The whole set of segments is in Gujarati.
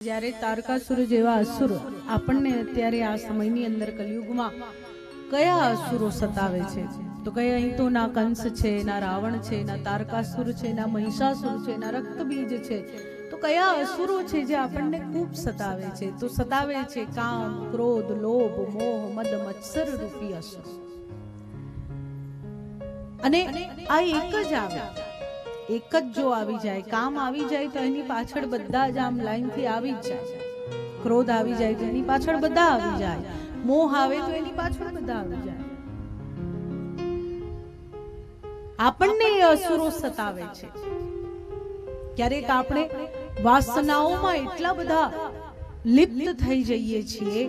જ્યારે તારકાસુર જેવા અસુર આપણને અત્યારે આ સમયની અંદર કલયુગમાં કયા અસુરો સતાવે છે? તો કઈ અહીં તો ના કંસ છે, ના રાવણ છે, ના તારકાસુર છે, ના મહિષાસુર છે, ના રક્તબીજ છે, તો કયા અસુરો છે જે આપણને ખૂબ સતાવે છે? તો સતાવે છે કામ, ક્રોધ, લોભ, મોહ, મદ, મત્સર રૂપી અસુર. અને આ એક જ આવે. એક જ જો આવી જાય, કામ આવી જાય તો એની પાછળ બધા જ આમ લાઈનથી આવી જ જાય. ક્રોધ આવી જાય તો એની પાછળ બધા આવી જાય. મોહ આવે તો એની પાછળ બધા આવી જાય. આપણને એ અસુરો સતાવે છે. ક્યારેક આપણે વાસનાઓમાં એટલા બધા લિપ્ત થઈ જઈએ છીએ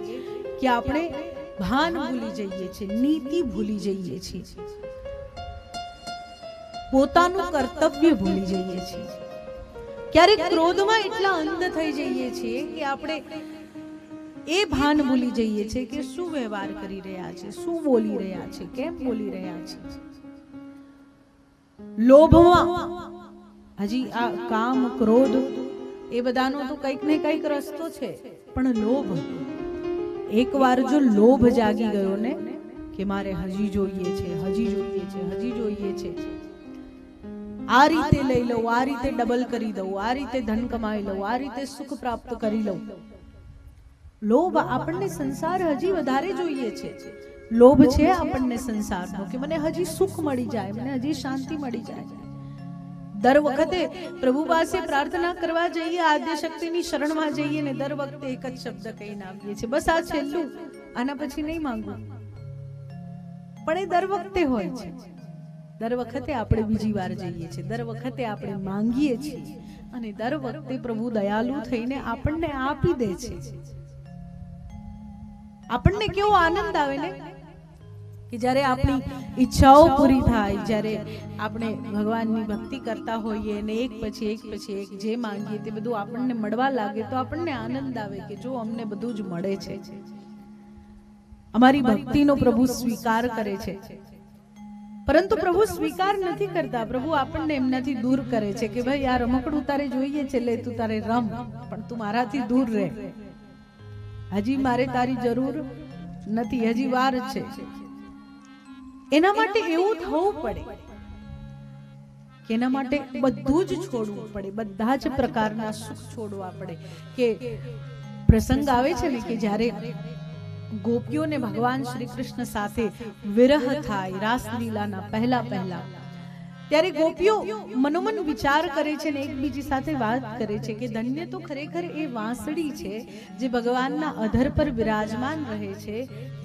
કે આપણે ભાન ભૂલી જઈએ છીએ, નીતિ ભૂલી જઈએ છીએ. પોતાનું કર્તવ્ય ભૂલી જઈએ છીએ. ક્યારેક ક્રોધમાં એટલા અંધ થઈ જઈએ છીએ કે આપણે એ ભાન ભૂલી જઈએ છીએ કે શું વ્યવહાર કરી રહ્યા છે, શું બોલી રહ્યા છે, કેમ બોલી રહ્યા છે. લોભમાં હજી આ કામ, ક્રોધ એ બધાનો તો કંઈક ને કંઈક રસ્તો છે, પણ લોભ, એકવાર જો લોભ જાગી ગયો ને કે મારે હજી જોઈએ છે, હજી જોઈએ છે, હજી જોઈએ છે આ રીતે લઈ લઉં, આ રીતે ડબલ કરી દઉં, આ રીતે ધન કમાઈ લઉં, આ રીતે સુખ પ્રાપ્ત કરી લઉં. લોભ આપણને સંસાર હજી વધારે જોઈએ છે. લોભ છે આપણને સંસારનો, કે મને હજી સુખ મળી જાય, મને હજી શાંતિ મળી જાય. દર વખતે પ્રભુ પાસે પ્રાર્થના કરવા જઈએ આદ્ય શક્તિની શરણમાં જઈએ ને દર વખતે એક જ શબ્દ કહીને આવીએ છીએ. બસ આ છેલ્લું. આના પછી નહીં માંગવું. પણ એ દર વખતે હોય છે. દર વખતે આપણે બીજી વાર જઈએ છીએ. દર વખતે આપણે માંગીએ છીએ. અને દર વખતે પ્રભુ દયાલુ થઈને આપણને આપી દે છે. આપણને કેવો આનંદ આવે ને? કે જ્યારે આપણી ઈચ્છાઓ પૂરી થાય, જ્યારે આપણે ભગવાનની ભક્તિ કરતા હોઈએ અને એક પછી એક પછી એક જે માંગીએ તે બધું આપણને મળવા લાગે તો આપણને આનંદ આવે કે જો અમને બધું જ મળે છે. અમારી ભક્તિનો પ્રભુ સ્વીકાર કરે છે. પરંતુ પ્રભુ સ્વીકાર નથી કરતા. પ્રભુ આપણને એમનાથી દૂર કરે છે કે ભાઈ આ રમકડું તારે જોઈએ છે. લે તું તારે રમ. પણ તું મારાથી દૂર રહે. હજી મારે તારી જરૂર નથી. હજી વાર છે. એના માટે એવું થવું પડે કે એના માટે બધું જ છોડવું પડે. બધા જ પ્રકારના સુખ છોડવા પડે. કે પ્રસંગ આવે છે ને કે જ્યારે ગોપીઓને ભગવાન શ્રી કૃષ્ણ સાથે વિરહ થાય, રાસલીલાના પહેલા પહેલા. ત્યારે ગોપીઓ મનોમન વિચાર કરે છે ને એકબીજી સાથે વાત કરે છે કે ધન્ય તો ખરેખર એ વાંસળી છે જે ભગવાનના અધર પર વિરાજમાન રહે છે,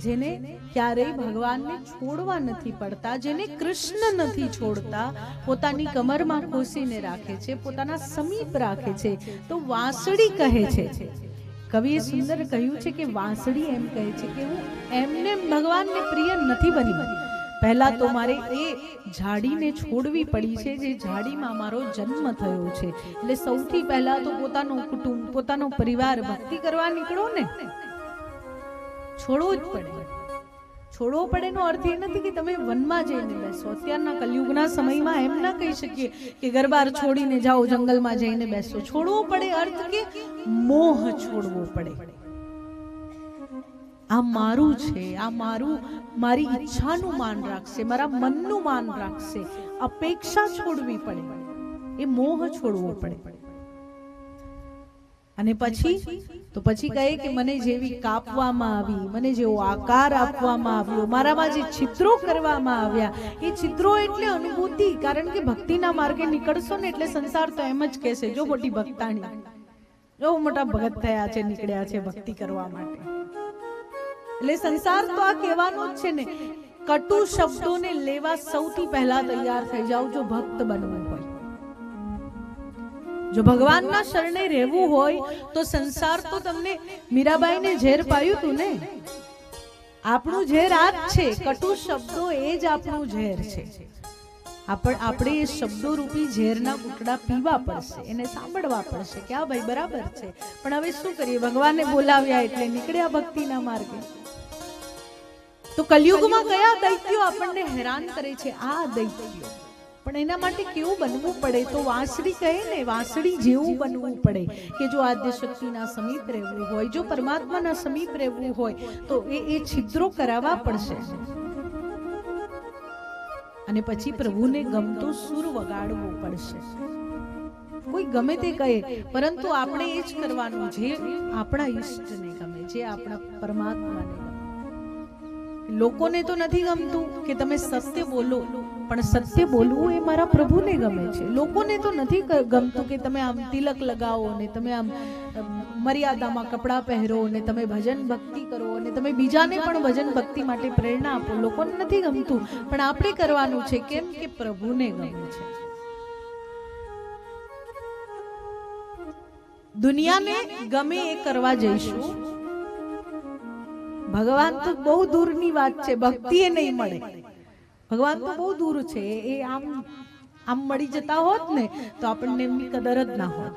જેને ક્યારેય ભગવાનને છોડવા નથી પડતા, જેને કૃષ્ણ નથી છોડતા. પોતાની કમરમાં ખોસીને રાખે છે, પોતાના સમીપ રાખે છે. તો વાંસળી કહે છે. કવિએ સુંદર કહ્યું છે કે વાંસળી એમ કહે છે કે હું એમને ભગવાનને પ્રિય નથી બની. પહેલા તો મારે એ ઝાડીને છોડવી પડી છે જે ઝાડીમાં મારો જન્મ થયો છે. એટલે સૌથી પહેલા તો પોતાનું કુટુંબ, પોતાનો પરિવાર ભક્તિ કરવા નીકળો ને. છોડવો જ પડે. છોડવો પડે નો અર્થ એ નથી કે તમે વનમાં જઈને બેસો. અત્યારના કલયુગના સમયમાં એમ ના કહી શકીએ કે ગરબાર છોડીને જાઓ, જંગલમાં જઈને બેસો. છોડવો પડે અર્થ કે મોહ છોડવો પડે. આ મારું છે, આ મારું, મારી ઈચ્છાનું માન રાખશે, મારા મનનું માન રાખશે. અપેક્ષા છોડવી પડે. એ મોહ છોડવો પડે. અને પછી? તો પછી કહે કે મને જેવી કાપવામાં આવી, મને જેવો આકાર આપવામાં આવ્યો, મારામાં જે ચિત્રો કરવામાં આવ્યા, એ ચિત્રો એટલે અનુભૂતિ, કારણ કે ભક્તિના માર્ગે નીકળશો ને એટલે સંસાર તો એમ જ કહેશે, જો મોટી ભક્તાણી જો મોટા ભગત થયા છે, નીકળ્યા છે ભક્તિ કરવા માટે. એટલે સંસાર તો આ કહેવાનો જ છે ને, કટુ શબ્દોને લેવા સૌથી પહેલા તૈયાર થઈ જાઓ, જો ભક્ત બનવું જો ભગવાનના શરણે રહેવું હોય તો સંસાર તો તમને મીરાબાઈને ઝેર પાયું તું ને? આપણું ઝેર આ જ છે, કટુ શબ્દો એ જ આપણું ઝેર છે. આપણ આપણે એ શબ્દો રૂપી ઝેરના કુટડા પીવા પડશે, એને સાંભળવા પડશે કે આ ભાઈ બરાબર છે. પણ હવે શું કરીએ? ભગવાનને બોલાવ્યા એટલે નીકળ્યા ભક્તિના માર્ગે. તો કલયુગમાં કયા દૈત્યો આપણને હેરાન કરે છે? આ દૈત્યો. પણ એના માટે કેવું બનવું પડે? તો વાંસળી કહે ને, વાંસળી જેવું બનવું પડે કે જો આદ્ય શક્તિના સમીપ રહેવું હોય, જો પરમાત્માના સમીપ રહેવું હોય, તો એ એ છિદ્રો કરાવવા પડશે. અને પછી પ્રભુને ગમતો સુર વગાડવો પડશે. કોઈ ગમે તે કહે, પરંતુ આપણે એ જ કરવાનું, જે આપણા ઈષ્ટને ગમે, જે આપણા પરમાત્માને લોકોને તો નથી ગમતું કે તમે સત્ય બોલો, પણ સત્ય બોલવું એ મારા પ્રભુને ગમે છે. લોકોને તો નથી ગમતું કે તમે આમ તિલક લગાવો ને તમે આમ મર્યાદામાં કપડાં પહેરો ને તમે ભજન ભક્તિ કરો અને તમે બીજાને પણ ભજન ભક્તિ માટે પ્રેરણા આપો. લોકોને નથી ગમતું, પણ આપણે કરવાનું છે કેમ કે પ્રભુને ગમે છે. દુનિયાને ગમે એ કરવા જઈશું. ભગવાન તો બહુ દૂરની વાત છે ભક્તિ એ નહીં મળે. ભગવાન તો બહુ દૂર છે, એ આમ આમ મળી જતા હોત ને, તો આપણને એમની કદર જ ના હોત.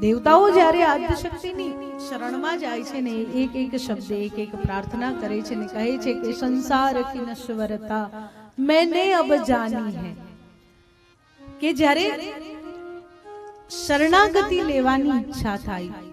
દેવતાઓ જ્યારે આદ્યશક્તિની શરણમાં જાય છે ને, એક એક શબ્દ, એક એક પ્રાર્થના કરે છે ને, કહે છે કે સંસાર કી નશ્વરતા મેને અબ જાની હે. કે જ્યારે શરણાગતિ લેવાની ઈચ્છા થાય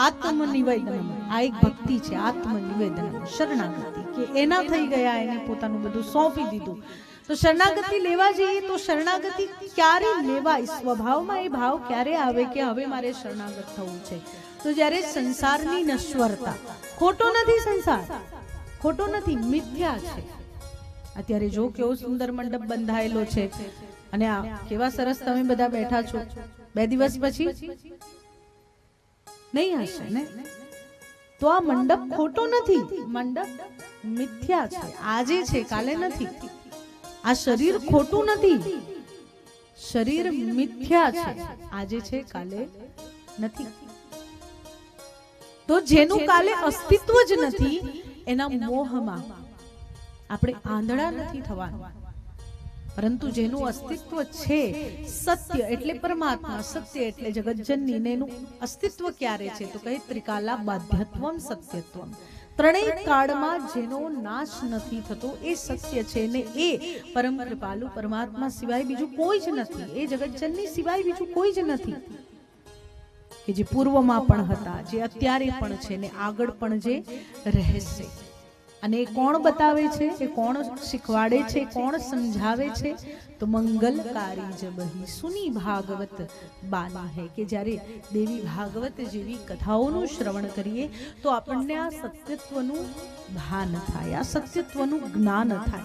આત્મનિવેદનમ. આ એક ભક્તિ છે, આત્મનિવેદનમ, શરણાગતિ. કે એના થઈ ગયા, એને પોતાનું બધું સોંપી દીધું. તો શરણાગતિ લેવા જઈએ તો શરણાગતિ ક્યારે લેવાય સ્વભાવમાં એ ભાવ ક્યારે આવે કે હવે મારે શરણાગત થવું છે? તો જ્યારે સંસારની નશ્વરતા. ખોટો નથી સંસાર. ખોટો નથી, મિથ્યા છે. અત્યારે જો કેવો સુંદર મંડપ બંધાયેલો છે. અને આ કેવા સરસ તમે બધા બેઠા છો. બે દિવસ પછી? નહીં હશે ને? તો આ મંડપ ખોટો નથી. મંડપ મિથ્યા છે. આજે છે, કાલે નથી. આ શરીર ખોટું નથી. શરીર મિથ્યા છે. આજે છે, કાલે નથી. તો જેનું કાલે અસ્તિત્વ જ નથી, એના મોહમાં આપણે આંધળા નથી થવાનું. પરંતુ જેનું અસ્તિત્વ છે, સત્ય એટલે પરમાત્મા, સત્ય એટલે જગતજનની એનું અસ્તિત્વ ક્યારે છે? તો કહે ત્રિકાલા બાધ્યત્વમ સત્યત્વમ. ત્રણેય કાળમાં જેનો નાશ નથી થતો, એ સત્ય છે ને એ પરમ કૃપાલુ પરમાત્મા સિવાય બીજું કોઈ જ નથી. એ જગતજનની સિવાય બીજું કોઈ જ નથી. કે જે પૂર્વમાં પણ હતા, જે અત્યારે પણ છે ને આગળ પણ જે રહેશે. અને એ કોણ બતાવે છે? એ કોણ શીખવાડે છે? કોણ સમજાવે છે? તો મંગલકારી જબહી સુની ભાગવત બાલા હે કે જ્યારે દેવી ભાગવત જેવી કથાઓનું શ્રવણ કરીએ, તો આપણને આ સત્યત્વનું ભાન થાય, આ સત્યત્વનું જ્ઞાન થાય.